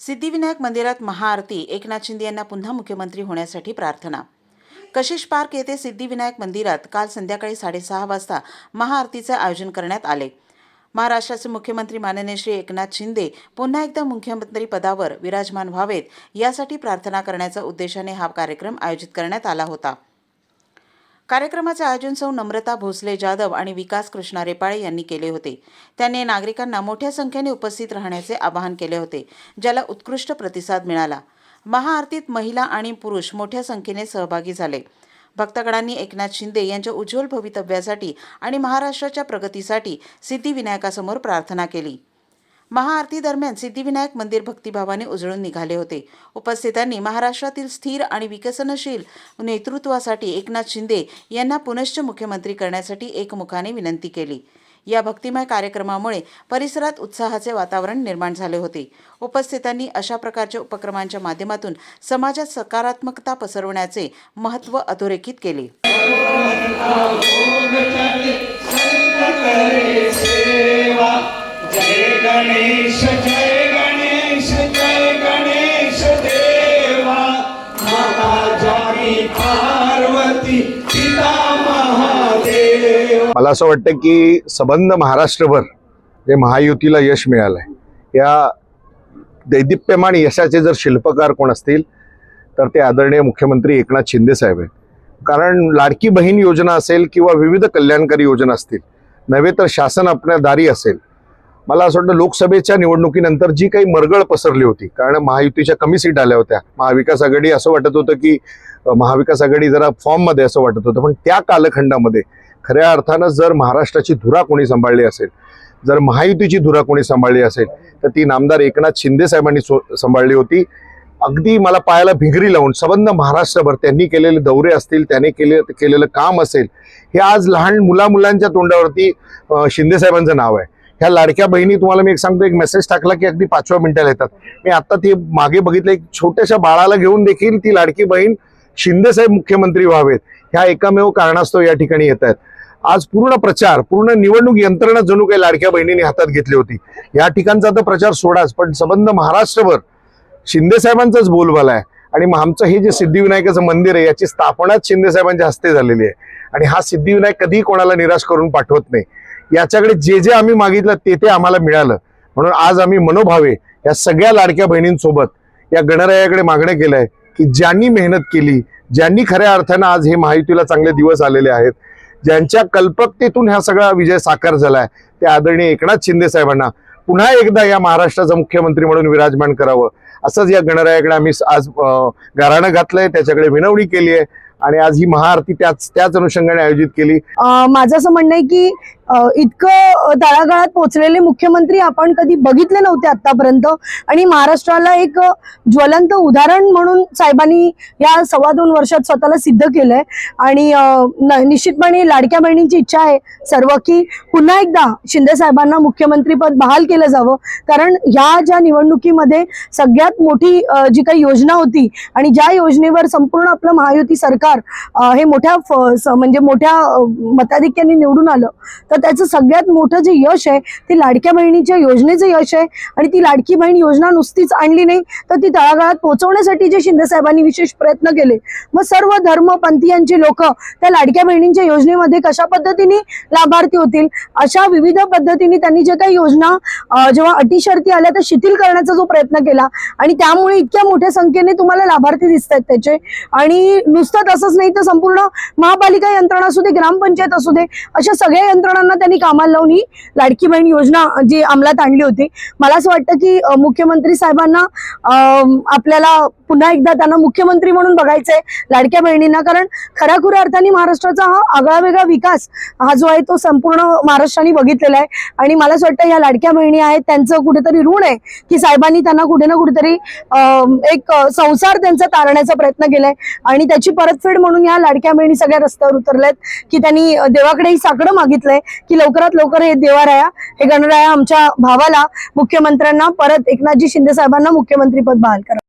सिद्धिविनायक मंदिरात महाआरती एकनाथ शिंदे यांना पुन्हा मुख्यमंत्री होण्यासाठी प्रार्थना. कशिश पार्क येथे सिद्धिविनायक मंदिरात काल संध्याकाळी साडेसहा वाजता महाआरतीचे आयोजन करण्यात आले. महाराष्ट्राचे मुख्यमंत्री माननीय श्री एकनाथ शिंदे पुन्हा एकदा मुख्यमंत्री पदावर विराजमान व्हावेत यासाठी प्रार्थना करण्याच्या उद्देशाने हा कार्यक्रम आयोजित करण्यात आला होता. कार्यक्रमाचे आयोजन सौ नम्रता भोसले जाधव आणि विकास कृष्णा रेपाळे यांनी केले होते. त्यांनी नागरिकांना मोठ्या संख्येने उपस्थित राहण्याचे आवाहन केले होते ज्याला उत्कृष्ट प्रतिसाद मिळाला. महाआरतीत महिला आणि पुरुष मोठ्या संख्येने सहभागी झाले. भक्तगणांनी एकनाथ शिंदे यांच्या उज्ज्वल भवितव्यासाठी आणि महाराष्ट्राच्या प्रगतीसाठी सिद्धिविनायकासमोर प्रार्थना केली. महाआरती दरम्यान सिद्धिविनायक मंदिर भक्तिभावाने उजळून निघाले होते. उपस्थितांनी महाराष्ट्रातील स्थिर आणि विकसनशील नेतृत्वासाठी एकनाथ शिंदे यांना पुनश्च मुख्यमंत्री करण्यासाठी एकमुखाने विनंती केली. या भक्तिमय कार्यक्रमामुळे परिसरात उत्साहाचे वातावरण निर्माण झाले होते. उपस्थितांनी अशा प्रकारच्या उपक्रमांच्या माध्यमातून समाजात सकारात्मकता पसरवण्याचे महत्त्व अधोरेखित केले. जय गणेश जय गणेश जय गणेश देवा. माता जानी पार्वती पिता महादेव. मला असं वाटतं की सबंध महाराष्ट्रभर जे महायुतीला यश मिळालंय या दैदिप्यमान यशाचे जर शिल्पकार कोण असतील तर ते आदरणीय मुख्यमंत्री एकनाथ शिंदे साहेब आहेत. कारण लाडकी बहीण योजना असेल किंवा विविध कल्याणकारी योजना असतील नव्हे तर शासन आपल्या दारी असेल मला असं वाटतं लोकसभेच्या निवडणुकीनंतर जी काही मरगळ पसरली होती कारण महायुतीच्या कमी सीट आल्या होत्या. महाविकास आघाडी असं वाटत होतं की महाविकास आघाडी जरा फॉर्ममध्ये असं वाटत होतं पण त्या कालखंडामध्ये खऱ्या अर्थानं जर महाराष्ट्राची धुरा कोणी सांभाळली असेल जर महायुतीची धुरा कोणी सांभाळली असेल तर ती नामदार एकनाथ शिंदे साहेबांनी सो- सांभाळली होती. अगदी मला पायाला भिंगरी लावून सबंध महाराष्ट्रभर त्यांनी केलेले दौरे असतील त्याने केले केलेलं काम असेल हे आज लहान मुला मुलांच्या तोंडावरती शिंदेसाहेबांचं शिंदे साहेबांचं नाव आहे. ह्या लाडक्या बहिणी तुम्हाला मी एक सांगतो एक मेसेज टाकला की अगदी पाचव्या मिनिटाला येतात. मी आता ते मागे बघितलं एक छोट्याशा बाळाला घेऊन देखील ती लाडकी बहीण शिंदे साहेब मुख्यमंत्री व्हावेत. ह्या एकमेव कारणास्तव या ठिकाणी येत आहेत आज पूर्ण प्रचार पूर्ण निवडणूक यंत्रणा जणू काही लाडक्या बहिणींनी हातात घेतली होती. या ठिकाणचा तर प्रचार सोडाच पण संबंध महाराष्ट्रभर शिंदे साहेबांचाच बोलबाला आहे. आणि मग आमचं हे जे सिद्धिविनायकाचं मंदिर आहे याची स्थापनाच शिंदे साहेबांच्या हस्ते झालेली आहे. आणि हा सिद्धिविनायक कधीही कोणाला निराश करून पाठवत नाही. याच्याकडे जे जे आम्ही मागितलं ते ते आम्हाला मिळालं. म्हणून आज आम्ही मनोभावे या सगळ्या लाडक्या बहिणींसोबत या गणरायाकडे मागणं केलंय की ज्यांनी मेहनत केली ज्यांनी खऱ्या अर्थानं आज हे महायुतीला चांगले दिवस आलेले आहेत ज्यांच्या कल्पकतेतून हा सगळा विजय साकार झालाय ते आदरणीय एकनाथ शिंदे साहेबांना पुन्हा एकदा या महाराष्ट्राचा मुख्यमंत्री म्हणून विराजमान करावं. असंच या गणरायाकडे आम्ही आज गाराणं घातलंय त्याच्याकडे विनवणी केली आहे आणि आज ही महाआरती त्याच त्याच अनुषंगाने आयोजित केली. माझं असं म्हणणं आहे की इतकं तळागाळात पोहोचलेले मुख्यमंत्री आपण कधी बघितले नव्हते आतापर्यंत. आणि महाराष्ट्राला एक ज्वलंत उदाहरण म्हणून साहेबांनी या सव्वा दोन वर्षात स्वतःला सिद्ध केलंय. आणि निश्चितपणे लाडक्या बहिणींची इच्छा आहे सर्व की पुन्हा एकदा शिंदे साहेबांना मुख्यमंत्रीपद बहाल केलं जावं. कारण ह्या ज्या निवडणुकीमध्ये सगळ्यात मोठी जी काही योजना होती आणि ज्या योजनेवर संपूर्ण आपलं महायुती सरकार हे मोठ्या म्हणजे मोठ्या मताधिक्याने निवडून आलं तर त्याचं सगळ्यात मोठं जे यश आहे ते लाडक्या बहिणीच्या योजनेचं यश आहे. आणि ती लाडकी बहीण योजना नुसतीच आणली नाही तर ती तळागाळात पोहोचवण्यासाठी जे शिंदे साहेबांनी विशेष प्रयत्न केले. मग सर्व धर्म पंथीयांचे लोक त्या लाडक्या बहिणींच्या योजनेमध्ये कशा पद्धतीने लाभार्थी होतील? अशा विविध पद्धतीने त्यांनी जे काही योजना जेव्हा अटी शर्ती आल्या त्या शिथिल करण्याचा जो प्रयत्न केला. आणि त्यामुळे इतक्या मोठ्या संख्येने तुम्हाला लाभार्थी दिसत आहेत त्याचे. आणि नुसतं तसंच नाही तर संपूर्ण महापालिका यंत्रणा असू दे ग्रामपंचायत असू दे अशा सगळ्या यंत्रणांना त्यांनी कामाला लावून ही लाडकी बहीण योजना जी अंमलात आणली होती. मला असं वाटतं की मुख्यमंत्री साहेबांना आपल्याला पुन्हा एकदा त्यांना मुख्यमंत्री म्हणून बघायचंय लाडक्या बहिणींना. कारण खऱ्याखुऱ्या अर्थाने महाराष्ट्राचा हा आगळा वेगळा विकास हा जो आहे तो संपूर्ण महाराष्ट्राने बघितलेला आहे. आणि मला असं वाटतं या लाडक्या बहिणी आहेत त्यांचं कुठेतरी ऋण आहे की साहेबांनी त्यांना कुठे ना कुठेतरी अं, एक संसार त्यांचा तारण्याचा प्रयत्न केलाय. आणि त्याची परतफेड म्हणून या लाडक्या बहिणी सगळ्या रस्त्यावर उतरल्यात की त्यांनी देवाकडे ही साकडं मागितलंय. की लवकरात लवकर हे देवाराया हे गणराया आमच्या भावाला मुख्यमंत्र्यांना परत एकनाथजी शिंदे साहेबांना मुख्यमंत्रीपद बहाल करा.